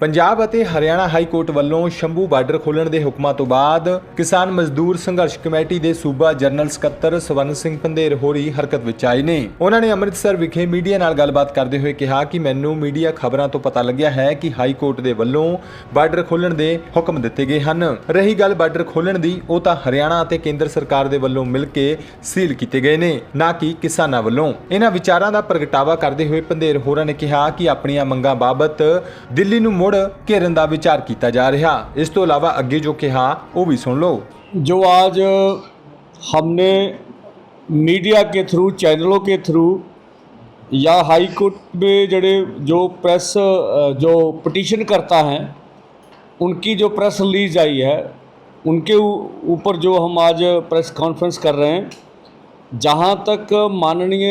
ਪੰਜਾਬ ਅਤੇ Haryana high court ਵੱਲੋਂ Shambhu border ਖੋਲਣ ਦੇ ਹੁਕਮਾਂ ਤੋਂ ਬਾਅਦ ਕਿਸਾਨ ਮਜ਼ਦੂਰ ਸੰਘਰਸ਼ ਕਮੇਟੀ ਦੇ ਸੂਬਾ ਜਨਰਲ ਸਕੱਤਰ ਸਵਰਨ ਸਿੰਘ ਪੰਧੇਰ ਹੋਰੀ ਹਰਕਤ ਵਿੱਚ ਆਏ ਨੇ। ਉਹਨਾਂ ਨੇ ਅੰਮ੍ਰਿਤਸਰ ਵਿਖੇ ਮੀਡੀਆ ਨਾਲ ਗੱਲਬਾਤ ਕਰਦੇ ਹੋਏ ਕਿਹਾ ਕਿ ਮੈਨੂੰ ਮੀਡੀਆ ਖਬਰਾਂ ਤੋਂ ਪਤਾ ਲੱਗਿਆ ਹੈ ਕਿ ਹਾਈ ਕੋਰਟ ਦੇ ਵੱਲੋਂ ਬਾਰਡਰ ਖੋਲਣ ਦੇ ਹੁਕਮ ਦਿੱਤੇ ਗਏ ਹਨ। ਰਹੀ ਗੱਲ ਬਾਰਡਰ ਖੋਲਣ ਦੀ, ਉਹ ਤਾਂ ਹਰਿਆਣਾ ਅਤੇ ਕੇਂਦਰ ਸਰਕਾਰ ਦੇ ਵੱਲੋਂ ਮਿਲ ਕੇ ਸੀਲ ਕੀਤੇ ਗਏ ਨੇ, ਨਾ ਕਿ ਕਿਸਾਨਾਂ ਵੱਲੋਂ। ਇਹਨਾਂ ਵਿਚਾਰਾਂ ਦਾ ਪ੍ਰਗਟਾਵਾ ਕਰਦੇ ਹੋਏ ਪੰਧੇਰ ਹੋਰਾਂ ਨੇ ਕਿਹਾ ਕਿ ਆਪਣੀਆਂ ਮੰਗਾਂ ਬਾਬਤ ਦਿੱਲੀ ਨੂੰ ਮੁੜ ਘੇਰਨ ਦਾ ਵਿਚਾਰ ਕੀਤਾ ਜਾ ਰਿਹਾ ਇਸ ਤੋਂ ਇਲਾਵਾ ਅੱਗੇ ਜੋ ਕਿਹਾ ਉਹ ਵੀ ਸੁਣ ਲਓ जो आज हमने मीडिया के थ्रू चैनलों के थ्रू या हाई कोर्ट में जड़े जो प्रेस अ, जो पटिशन करता है उनकी जो प्रेस रिलीज आई है उनके ऊ- ऊपर जो हम आज प्रेस कॉन्फ्रेंस कर रहे हैं जहाँ तक माननीय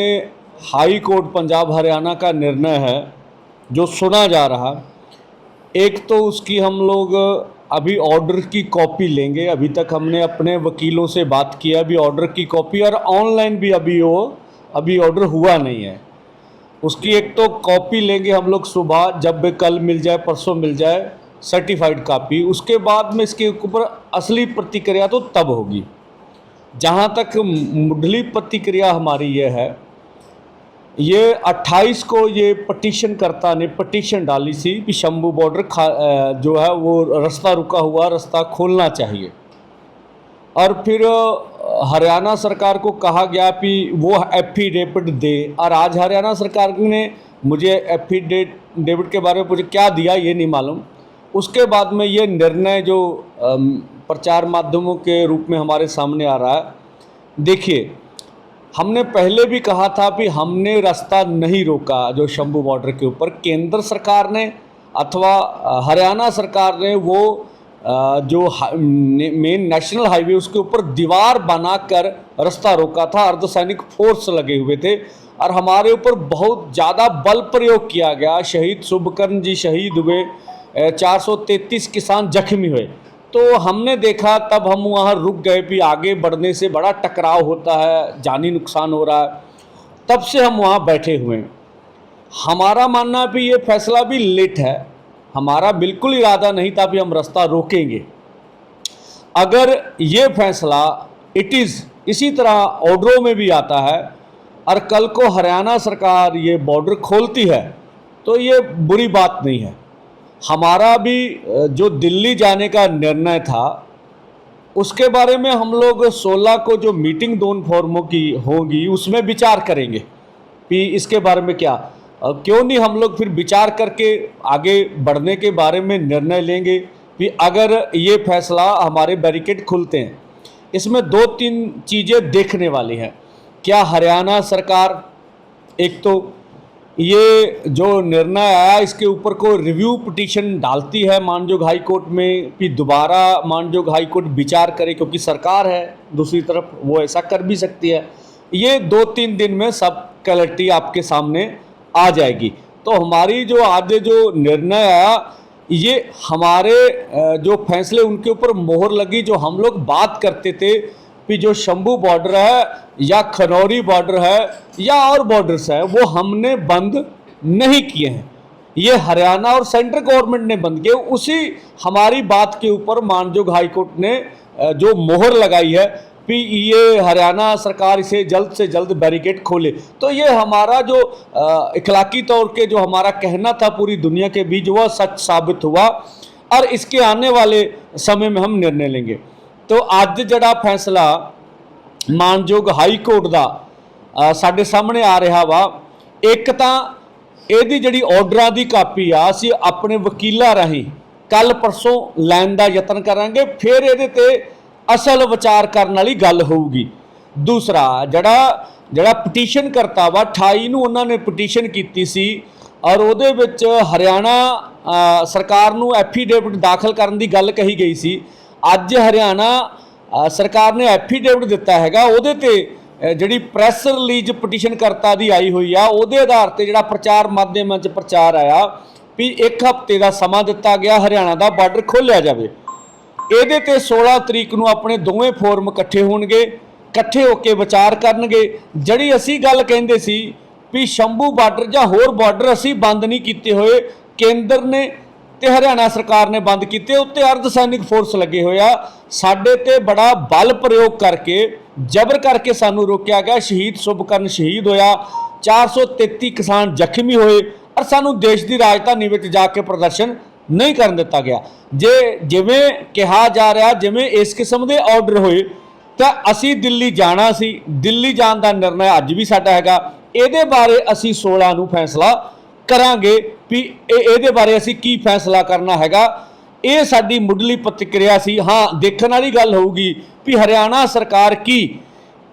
हाई कोर्ट पंजाब हरियाणा का निर्णय है जो सुना जा रहा एक तो उसकी हम लोग अभी ऑर्डर की कॉपी लेंगे। अभी तक हमने अपने वकीलों से बात किया अभी ऑर्डर की कॉपी और ऑनलाइन भी अभी वो, अभी ऑर्डर हुआ नहीं है। उसकी एक तो कॉपी लेंगे हम लोग सुबह, जब भी कल मिल जाए, परसों मिल जाए सर्टिफाइड कॉपी उसके बाद में इसके ऊपर असली प्रतिक्रिया तो तब होगी। जहाँ तक मुढ़ली प्रतिक्रिया हमारी ये है ये 28 को ये पटिशन करता ने पटिशन डाली थी कि शंभू बॉर्डर जो है वो रास्ता रुका हुआ, रास्ता खोलना चाहिए। और फिर हरियाणा सरकार को कहा गया कि वो एफिडेविट दे। और आज हरियाणा सरकार ने मुझे एफिडेविट के बारे में मुझे क्या दिया ये नहीं मालूम। उसके बाद में ये निर्णय जो प्रचार माध्यमों के रूप में हमारे सामने आ रहा है। देखिए हमने पहले भी कहा था कि हमने रास्ता नहीं रोका जो शंभू बॉर्डर के ऊपर। केंद्र सरकार ने अथवा हरियाणा सरकार ने वो जो मेन नेशनल हाईवे उसके ऊपर दीवार बनाकर रास्ता रोका था। अर्धसैनिक फोर्स लगे हुए थे और हमारे ऊपर बहुत ज़्यादा बल प्रयोग किया गया। शहीद शुभकर्ण जी शहीद हुए चार सौ तैंतीस किसान जख्मी हुए। तो हमने देखा, तब हम वहाँ रुक गए भी आगे बढ़ने से बड़ा टकराव होता है, जानी नुकसान हो रहा है। तब से हम वहाँ बैठे हुए हैं। हमारा मानना भी ये फैसला भी लेट है। हमारा बिल्कुल इरादा नहीं था भी हम रास्ता रोकेंगे। अगर ये फैसला इट इज़ इसी तरह ऑर्डरों में भी आता है, और कल को हरियाणा सरकार ये बॉर्डर खोलती है तो ये बुरी बात नहीं है। हमारा भी जो दिल्ली जाने का निर्णय था, उसके बारे में हम लोग 16 को जो मीटिंग दोनों फोरमों की होगी, उसमें विचार करेंगे। कि इसके बारे में क्या? क्यों नहीं हम लोग फिर विचार करके आगे बढ़ने के बारे में निर्णय लेंगे? कि अगर ये फैसला हमारे बैरिकेड खुलते हैं, इसमें दो तीन चीज़ें देखने वाली हैं। क्या हरियाणा सरकार, एक तो ये जो निर्णय आया, इसके ऊपर को रिव्यू पिटीशन डालती है मानजोग हाई कोर्ट में कि दोबारा मानजोग हाई कोर्ट विचार करे, क्योंकि सरकार है दूसरी तरफ़, वो ऐसा कर भी सकती है। ये दो तीन दिन में सब क्लैरिटी आपके सामने आ जाएगी। तो हमारी जो आज जो निर्णय आया, ये हमारे जो फैसले, उनके ऊपर मोहर लगी, जो हम लोग बात करते थे कि जो शंभू बॉर्डर है, या खनौरी बॉर्डर है, या और बॉर्डर्स है, वो हमने बंद नहीं किए हैं। ये हरियाणा और सेंट्रल गवर्नमेंट ने बंद किए। उसी हमारी बात के ऊपर मानजोग हाईकोर्ट ने जो मोहर लगाई है कि ये हरियाणा सरकार इसे जल्द से जल्द बैरिकेड खोले। तो ये हमारा जो इखलाकी तौर के जो हमारा कहना था पूरी दुनिया के बीच, वह सच साबित हुआ, और इसके आने वाले समय में हम निर्णय लेंगे। तो ਅੱਜ ਜਿਹੜਾ ਫੈਸਲਾ ਮਾਨਯੋਗ ਹਾਈ ਕੋਰਟ ਦਾ ਸਾਡੇ ਸਾਹਮਣੇ ਆ ਰਿਹਾ ਵਾ, ਇੱਕ ਤਾਂ ਇਹਦੀ ਜਿਹੜੀ ਆਰਡਰਾਂ ਦੀ ਕਾਪੀ ਆ, ਅਸੀਂ ਆਪਣੇ ਵਕੀਲਾਂ ਰਾਹੀਂ ਕੱਲ ਪਰਸੋਂ ਲੈਣ ਦਾ ਯਤਨ ਕਰਾਂਗੇ, ਫਿਰ ਇਹਦੇ ਤੇ ਅਸਲ ਵਿਚਾਰ ਕਰਨ ਵਾਲੀ ਗੱਲ ਹੋਊਗੀ। ਦੂਸਰਾ, ਜਿਹੜਾ ਜਿਹੜਾ ਪਟੀਸ਼ਨ ਕਰਤਾ ਵਾ 28 ਨੂੰ ਉਹਨਾਂ ਨੇ ਪਟੀਸ਼ਨ ਕੀਤੀ ਸੀ, ਔਰ ਉਹਦੇ ਵਿੱਚ ਹਰਿਆਣਾ ਸਰਕਾਰ ਨੂੰ ਐਫੀਡੇਵਿਟ ਦਾਖਲ ਕਰਨ ਦੀ ਗੱਲ ਕਹੀ ਗਈ ਸੀ ਅੱਜ ਹਰਿਆਣਾ ਸਰਕਾਰ ਨੇ ਐਫੀਡੇਵਿਟ ਦਿੱਤਾ ਹੈਗਾ, ਉਹਦੇ ਤੇ ਜਿਹੜੀ ਪ੍ਰੈਸ ਰਿਲੀਜ਼ ਪਟੀਸ਼ਨ ਕਰਤਾ ਦੀ ਆਈ ਹੋਈ ਆ, ਉਹਦੇ ਆਧਾਰ ਤੇ ਜਿਹੜਾ ਪ੍ਰਚਾਰ ਮਾਧਿਅਮਾਂ 'ਚ ਪ੍ਰਚਾਰ ਆਇਆ ਵੀ ਇੱਕ ਹਫ਼ਤੇ ਦਾ ਸਮਾਂ ਦਿੱਤਾ ਗਿਆ, ਹਰਿਆਣਾ ਦਾ ਬਾਰਡਰ ਖੋਲ੍ਹਿਆ ਜਾਵੇ। ਇਹਦੇ ਤੇ 16 ਤਰੀਕ ਨੂੰ ਆਪਣੇ ਦੋਵੇਂ ਫੋਰਮ ਇਕੱਠੇ ਹੋਣਗੇ, ਇਕੱਠੇ ਹੋ ਕੇ ਵਿਚਾਰ ਕਰਨਗੇ। ਜਿਹੜੀ ਅਸੀਂ ਗੱਲ ਕਹਿੰਦੇ ਸੀ ਵੀ ਸ਼ੰਭੂ ਬਾਰਡਰ ਜਾਂ ਹੋਰ ਬਾਰਡਰ ਅਸੀਂ ਬੰਦ ਨਹੀਂ ਕੀਤੇ ਹੋਏ, ਕੇਂਦਰ ਨੇ ਤੇ ਹਰਿਆਣਾ ਸਰਕਾਰ ਨੇ ਬੰਦ ਕੀਤੇ, ਉੱਤੇ ਅਰਧ ਸੈਨਿਕ ਫੋਰਸ ਲੱਗੇ ਹੋਇਆ ਸਾਡੇ ਤੇ ਬੜਾ ਬਲ ਪ੍ਰਯੋਗ ਕਰਕੇ, ਜ਼ਬਰ ਕਰਕੇ ਸਾਨੂੰ ਰੋਕਿਆ ਗਿਆ। ਸ਼ਹੀਦ ਸੁਭਕਰਨ ਸ਼ਹੀਦ ਹੋਇਆ। 433 ਕਿਸਾਨ ਜ਼ਖਮੀ ਹੋਏ ਔਰ ਸਾਨੂੰ ਦੇਸ਼ ਦੀ ਰਾਜਧਾਨੀ ਵਿੱਚ ਜਾ ਕੇ ਪ੍ਰਦਰਸ਼ਨ ਨਹੀਂ ਕਰਨ ਦਿੱਤਾ ਗਿਆ। ਜੇ ਜਿਵੇਂ ਕਿਹਾ ਜਾ ਰਿਹਾ, ਜਿਵੇਂ ਇਸ ਕਿਸਮ ਦੇ ਆਰਡਰ ਹੋਏ, ਤਾਂ ਅਸੀਂ ਦਿੱਲੀ ਜਾਣਾ ਸੀ। ਦਿੱਲੀ ਜਾਣ ਦਾ ਨਿਰਣਾ ਅੱਜ ਵੀ ਸਾਡਾ ਹੈਗਾ। ਇਹਦੇ ਬਾਰੇ ਅਸੀਂ 16 ਨੂੰ ਫੈਸਲਾ ਕਰਾਂਗੇ ਵੀ ਇਹ ਇਹਦੇ ਬਾਰੇ ਅਸੀਂ ਕੀ ਫੈਸਲਾ ਕਰਨਾ ਹੈਗਾ। ਇਹ ਸਾਡੀ ਮੁੱਢਲੀ ਪ੍ਰਤੀਕਿਰਿਆ ਸੀ। ਹਾਂ, ਦੇਖਣ ਵਾਲੀ ਗੱਲ ਹੋਊਗੀ ਵੀ ਹਰਿਆਣਾ ਸਰਕਾਰ ਕੀ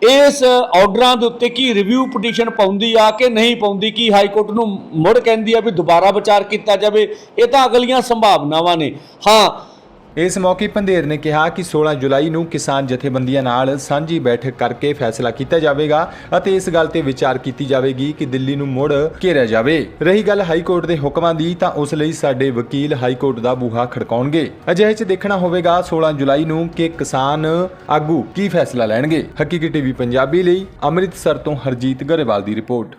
ਇਸ ਆਰਡਰਾਂ ਦੇ ਉੱਤੇ ਕੀ ਰਿਵਿਊ ਪਟੀਸ਼ਨ ਪਾਉਂਦੀ ਆ ਕਿ ਨਹੀਂ ਪਾਉਂਦੀ, ਕੀ ਹਾਈ ਕੋਰਟ ਨੂੰ ਮੁੜ ਕਹਿੰਦੀ ਆ ਵੀ ਦੁਬਾਰਾ ਵਿਚਾਰ ਕੀਤਾ ਜਾਵੇ। ਇਹ ਤਾਂ ਅਗਲੀਆਂ ਸੰਭਾਵਨਾਵਾਂ ਨੇ। ਹਾਂ ਇਸ ਮੌਕੇ ਪੰਧੇਰ ਨੇ ਕਿਹਾ ਕਿ 16 ਜੁਲਾਈ ਨੂੰ ਕਿਸਾਨ ਜਥੇਬੰਦੀਆਂ ਨਾਲ ਸਾਂਝੀ ਬੈਠਕ ਕਰਕੇ ਫੈਸਲਾ ਕੀਤਾ ਜਾਵੇਗਾ ਅਤੇ ਇਸ ਗੱਲ ਤੇ ਵਿਚਾਰ ਕੀਤੀ ਜਾਵੇਗੀ ਕਿ ਦਿੱਲੀ ਨੂੰ ਮੁੜ ਘੇਰਿਆ ਜਾਵੇ। ਰਹੀ ਗੱਲ ਹਾਈ ਕੋਰਟ ਦੇ ਹੁਕਮਾਂ ਦੀ ਤਾਂ ਉਸ ਲਈ ਸਾਡੇ ਵਕੀਲ ਹਾਈ ਕੋਰਟ ਦਾ ਬੂਹਾ ਖੜਕਾਉਣਗੇ। ਅਜਿਹੇ 'ਚ ਦੇਖਣਾ ਹੋਵੇਗਾ 16 ਜੁਲਾਈ ਨੂੰ ਕਿ ਕਿਸਾਨ ਆਗੂ ਕੀ ਫੈਸਲਾ ਲੈਣਗੇ। ਹਕੀਕੀ ਟੀਵੀ ਪੰਜਾਬੀ ਲਈ ਅੰਮ੍ਰਿਤਸਰ ਤੋਂ ਹਰਜੀਤ ਗਰੇਵਾਲ ਦੀ ਰਿਪੋਰਟ।